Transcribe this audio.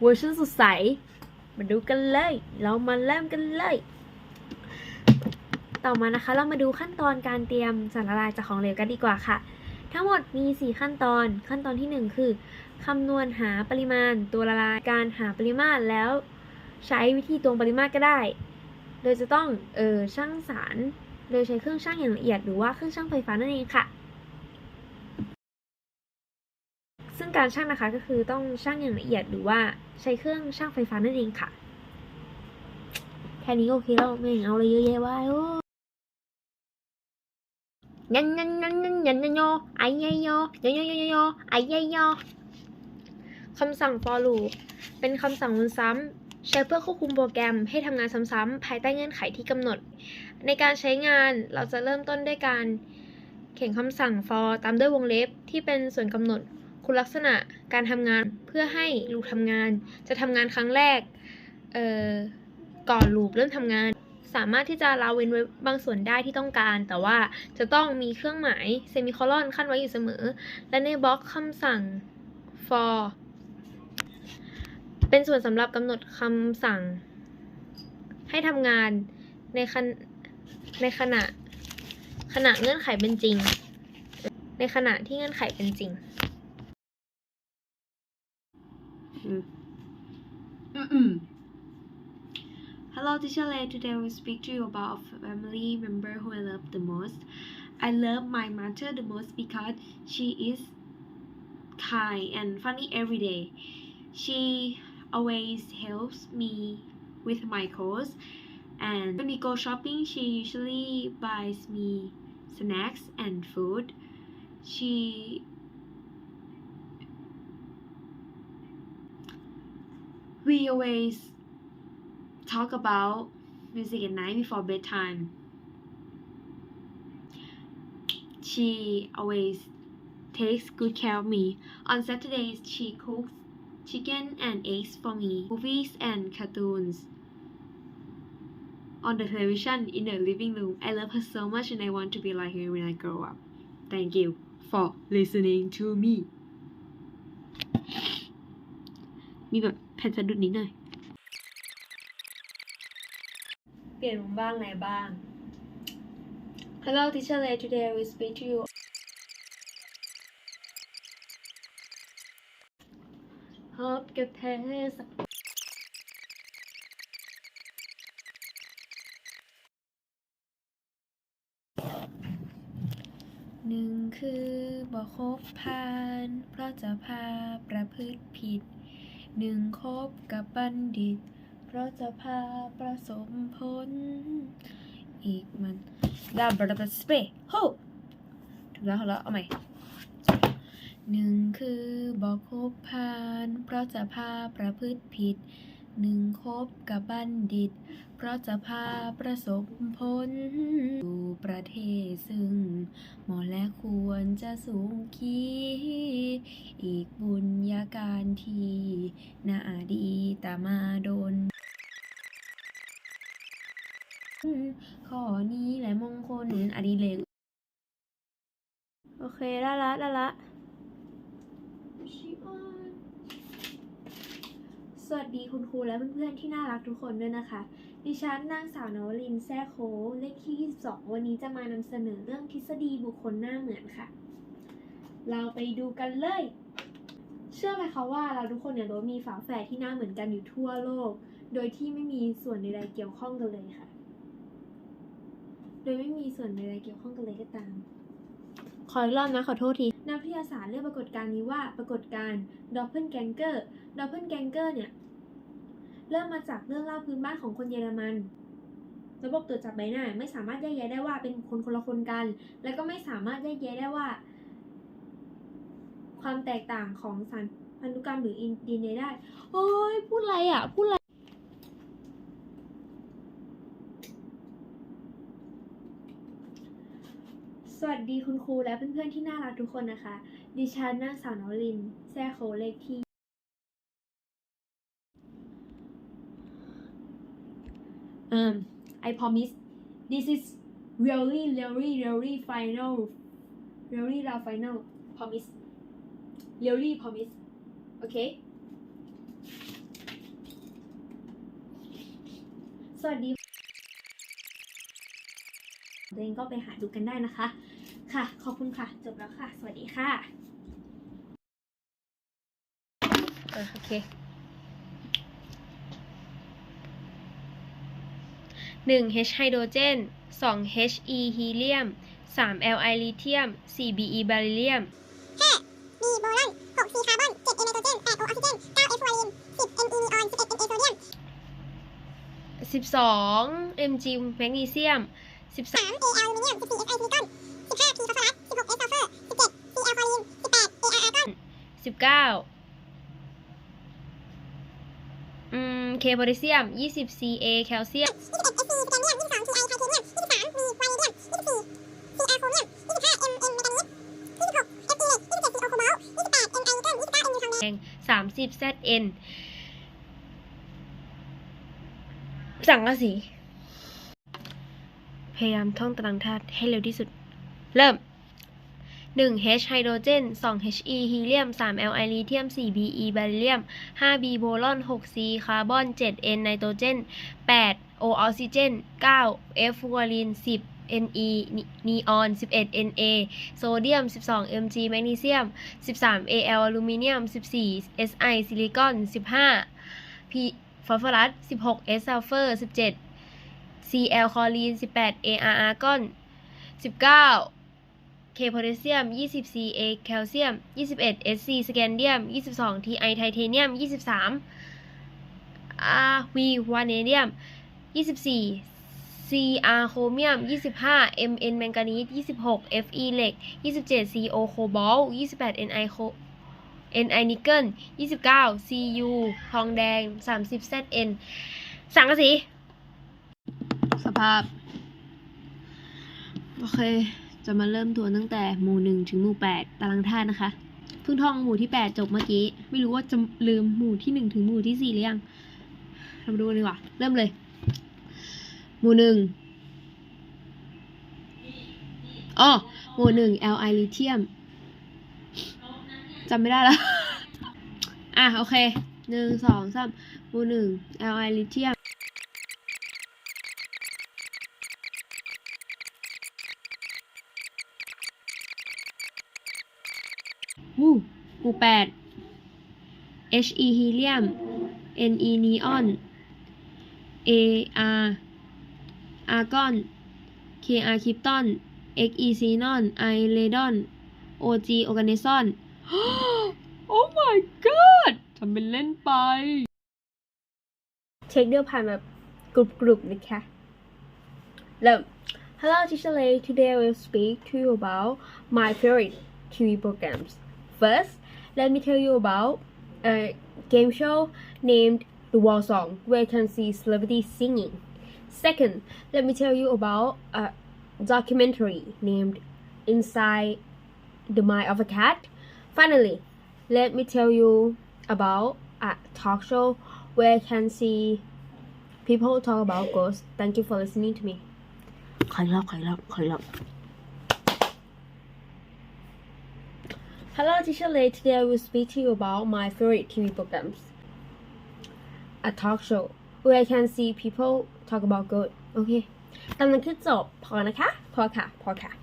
เวอร์ชันสดใส มาดูกันเลย เรามาเริ่มกันเลย ต่อมานะคะเรามาดูขั้นตอนการเตรียมสารละลายจากของเหลวกันดีกว่าค่ะ ทั้งหมดมี 4 ขั้นตอน ขั้นตอนที่ 1 คือคำนวณหาปริมาณตัวละลาย การหาปริมาตรแล้วใช้วิธีตวงปริมาตรก็ได้ โดยจะต้องเออช่างสาร โดยใช้เครื่องช่างอย่างละเอียดหรือว่าเครื่องช่างไฟฟ้านั่นเองค่ะ งการช่างนะคะก็คือต้องช่างอย่างละเอียดหรือว่าใช้เครื่องช่างไฟฟ้านั่นเองค่ะ แค่นี้ก็โอเคแล้วไม่เห็นเอาอะไรเยอะแยะไว้โอ้ยันยันยันยันยันยันโยไอเยโยโยโยโยโยโยไอเยโยคำสั่ง for loop เป็นคำสั่งวนซ้ำใช้เพื่อควบคุมโปรแกรมให้ทำงานซ้ำๆภายใต้เงื่อนไขที่กำหนด ในการใช้งานเราจะเริ่มต้นด้วยการเขียนคำสั่ง for ตามด้วยวงเล็บที่เป็นส่วนกำหนด คุณลักษณะการทำงานเพื่อให้ลูปทำงาน จะทำงานครั้งแรกเอ่อก่อนลูปเริ่มทำงาน สามารถที่จะละเว้นไว้บางส่วนได้ที่ต้องการ แต่ว่าจะต้องมีเครื่องหมายเซมิโคลอนขั้นไว้อยู่เสมอ และในบล็อกคำสั่ง for เป็นส่วนสำหรับกำหนดคำสั่ง ให้ทำงานในขณะในขณะขณะเงื่อนไขเป็นจริง ในขณะที่เงื่อนไขเป็นจริง Hello, teacher Lei. Today I will speak to you about a family member who I love the most. I love my mother the most because she is kind and funny every day. She always helps me with my chores, and when we go shopping, she usually buys me snacks and food. She we always talk about music at night before bedtime. She always takes good care of me. On Saturdays, she cooks chicken and eggs for me, movies and cartoons. On the television in the living room, I love her so much and I want to be like her when I grow up. Thank you for listening to me. มีแบบแผ่นสะดุดนิดหน่อย เปลี่ยนมุมบ้างไหนบ้าง Hello teacher Lei today I will speak to you พบกับเธอสักหนึ่งคือบ่คบพาน เพราะจะพาประพฤติผิด หนึ่งคบกับบัณฑิต เพราะจะพาประสมผล อีกมันดาบราสเปโฮถูกแล้วถูกแล้วเอาใหม่หนึ่งคือบอกคบพาน เพราะจะพาประพฤติผิด หนึ่งคบกับบัณฑิต เพราะจะพาประสบผลสู่ประเทศซึ่งหมาะและควรจะสูงขีอีกบุญญาการที่น่าดีตามาโดนข้อนี้แหละมงคลอดีเลกโอเคได้ละได้ละ สวัสดีคุณครูและเพื่อนๆที่น่ารักทุกคนด้วยนะคะ ดิฉันนางสาวนวลินแซ่โคเลขที่ 22 วันนี้จะมานำเสนอเรื่องทฤษฎีบุคคลหน้าเหมือนค่ะ เราไปดูกันเลย เชื่อไหมคะว่าเราทุกคนเนี่ยล้วนมีฝาแฝดที่หน้าเหมือนกันอยู่ทั่วโลก โดยที่ไม่มีส่วนใดๆเกี่ยวข้องกันเลยค่ะ โดยไม่มีส่วนใดๆเกี่ยวข้องกันเลยก็ตามขออีกรอบนะขอโทษที นักวิทยาศาสตร์เรียกปรากฏการณ์นี้ว่าปรากฏการณ์ดอปเพิลแกงเกอร์ดอปเพิลแกงเกอร์เนี่ย เริ่มมาจากเรื่องเล่าพื้นบ้านของคนเยอรมันระบบตรวจจับใบหน้าไม่สามารถแยกแยะได้ว่าเป็นคนคนละคนกัน และก็ไม่สามารถแยกแยะได้ว่า ความแตกต่างของสารพันธุกรรมหรือดีเนได้ โอ้ยพูดอะไรอะ พูดอะไร สวัสดีคุณครูและเพื่อนๆที่น่ารักทุกคนนะคะ ดิฉันนางสาวนวลิน แซ่โคเลขที่ um I promise this is really really really final really la final promise really promise okay สวัสดีตัวเองก็ไปหาดูกันได้นะคะ ค่ะ ขอบคุณค่ะ จบแล้วค่ะ สวัสดีค่ะ โอเค 1 H ไฮโดรเจน2 H E ฮีเลียม3 L I ลิเทียม4 B E บาริเลียม 5. B โบรอน 6 C คาร์บอน 7 N ไนโตรเจน 8 O ออกซิเจน 9 F ฟวาลิน 10 N E นีออน 11 N เอโซเดียม 12 Mg แมกนีเซียม 13 3 A อลูมิเนียม 14 F ไอซิลิคอน 15 P ฟอสฟอรัส 16 S ซัลเฟอร์ 17 C อัลคอลีน 18 A R อาร์กอน 19 K โพแทสเซียมยี่สิบ Ca แคลเซียม21เอสซีสแกนเนียม22ทีไทเทเนียม23วีวนีเดียม 24C แอลโครเมียม25เอ็มเอ็นแมงกานีส26เอฟซีเหล็ก27ซีโอโคบอล28เอ็นไอนิเกิล29เอ็นยูทองแดงสามสิบ Zn สังกะสี พยายามท่องตารางธาตุให้เร็วที่สุด เริ่ม 1 H ไฮโดรเจน2 He ฮีเลียม3 Li ลิเทียม4 Be บริเลียม5 B โบรอน6 C คาร์บอน7 N ไนโตรเจน8 O ออกซิเจน9 F ฟลูออรีน10 Ne นีออน 11 Na โซเดียม 12 Mg แมกนีเซียม 13 Al อลูมิเนียม 14 Si ซิลิคอน 15 P ฟอสฟอรัส 16 S ซัลเฟอร์ 17 Cl คลอรีน 18 Ar อาร์กอน 19 K โพแทสเซียม 20 Ca แคลเซียม 21 Sc สแกนเดียม 22 Ti ไทเทเนียม 23 Rv วาเนเดียม 24 Cr โครเมียม 25 Mn แมงกานีส26 Fe เหล็ก 27 Co โคบอลต์28 Ni โค Ni นิกเกิล29 Cu ทองแดง 30 Zn สังกะสี สภาพ โอเค จะมาเริ่มทวนตั้งแต่หมู่หนึ่งถึงหมู่แปดตารางธาตุนะคะ เพิ่งท่องหมู่ที่แปดจบเมื่อกี้ ไม่รู้ว่าจะลืมหมู่ที่หนึ่งถึงหมู่ที่สี่หรือยังเรามาดูกันดีกว่า เริ่มเลย หมู่หนึ่งอ๋อหมู่หนึ่ง Li ลิเทียมจำไม่ได้แล้ว อะ โอเคหนึ่งสองสามหมู่หนึ่ง Li ลิเทียม วู้ หมู่แปด He ฮีเลียม Ne นีออน Ar อาร์กอน Kr คริปตอน Xe ซีนอน I เลดอน Og ออร์แกเนซอน Oh my god ทำเป็นเล่นไป เช็คเดียวผ่านแบบกรุบๆนะคะเริ่ม Hello Teacher Lay today I will speak to you about my favorite TV programs first let me tell you about a game show named The Wall Song where you can see celebrities singing second let me tell you about a documentary named Inside the Mind of a Cat finally let me tell you about a talk show where you can see people talk about ghosts. Thank you for listening to me. ขออีกรอบขออีกรอบขออีกรอบ Hello, Teacher Lay. Today I will speak to you about my favorite TV programs. A talk show where I can see people talk about good. Okay. กำลังขึ้นจบพอนะคะ พอค่ะ พอค่ะ